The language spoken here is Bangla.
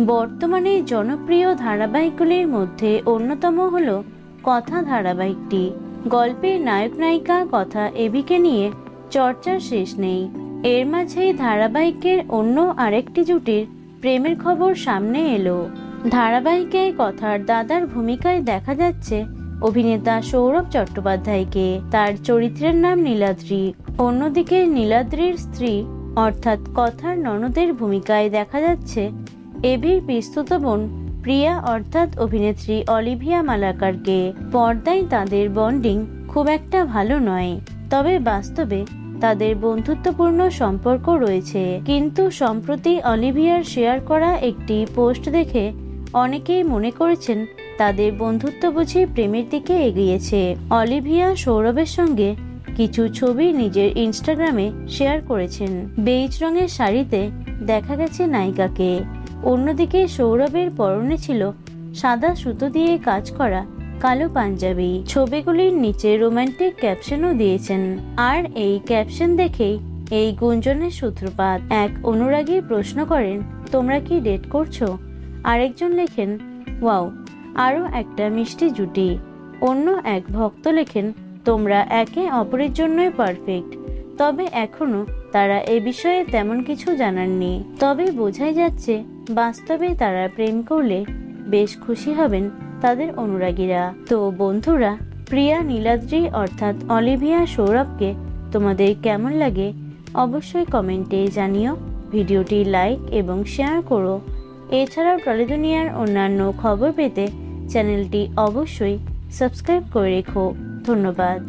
বর্তমানে জনপ্রিয় ধারাবাহিকগুলির মধ্যে অন্যতম হল কথা ধারাবাহিকটি। গল্পের নায়ক নায়িকা কথা এবিকে নিয়ে চর্চার শেষ নেই। এর মাঝেই ধারাবাহিকের অন্য আরেকটি জুটির প্রেমের খবর সামনে এলো। ধারাবাহিকে কথার দাদার ভূমিকায় দেখা যাচ্ছে অভিনেতা সৌরভ চট্টোপাধ্যায়কে। তার চরিত্রের নাম নীলাদ্রি। অন্যদিকে নীলাদ্রির স্ত্রী অর্থাৎ কথার ননদের ভূমিকায় দেখা যাচ্ছে এবির বিস্তুত বোন প্রিয়া অর্থাৎ অভিনেত্রী অলিভিয়া মালাকারকে। পর্দায় তাদের বন্ডিং খুব একটা ভালো নয়, তবে বাস্তবে তাদের বন্ধুত্বপূর্ণ সম্পর্ক রয়েছে। কিন্তু সম্প্রতি অলিভিয়ার শেয়ার করা একটি পোস্ট দেখে অনেকেই মনে করেছেন তাদের বন্ধুত্ব বুঝি প্রেমের দিকে এগিয়েছে। অলিভিয়া সৌরভের সঙ্গে কিছু ছবি নিজের ইনস্টাগ্রামে শেয়ার করেছেন। বেইজ রঙের শাড়িতে দেখা গেছে নায়িকাকে। অন্যদিকে সৌরভের পরনে ছিল সাদা সুতো দিয়ে কাজ করা কালো পাঞ্জাবি। ছবিগুলির নিচে রোমান্টিক ক্যাপশনও দিয়েছেন। আর এই ক্যাপশন দেখেই এই গুঞ্জনের সূত্রপাত। এক অনুরাগী প্রশ্ন করেন, তোমরা কি ডেট করছ? আরেকজন লেখেন, ওয়াও আরও একটা মিষ্টি জুটি। অন্য এক ভক্ত লেখেন, তোমরা একে অপরের জন্যই পারফেক্ট, তবে এখনও তারা এ বিষয়ে তেমন কিছু জানাননি। তবে বোঝাই যাচ্ছে বাস্তবে তারা প্রেম করলে বেশ খুশি হবেন তাদের অনুরাগীরা। তো বন্ধুরা, প্রিয়া নীলাদ্রি অর্থাৎ অলিভিয়া সৌরভকে তোমাদের কেমন লাগে অবশ্যই কমেন্টে জানিও। ভিডিওটি লাইক এবং শেয়ার করো। এছাড়াও টলিদুনিয়ার অন্যান্য খবর পেতে চ্যানেলটি অবশ্যই সাবস্ক্রাইব করে রেখো। ধন্যবাদ।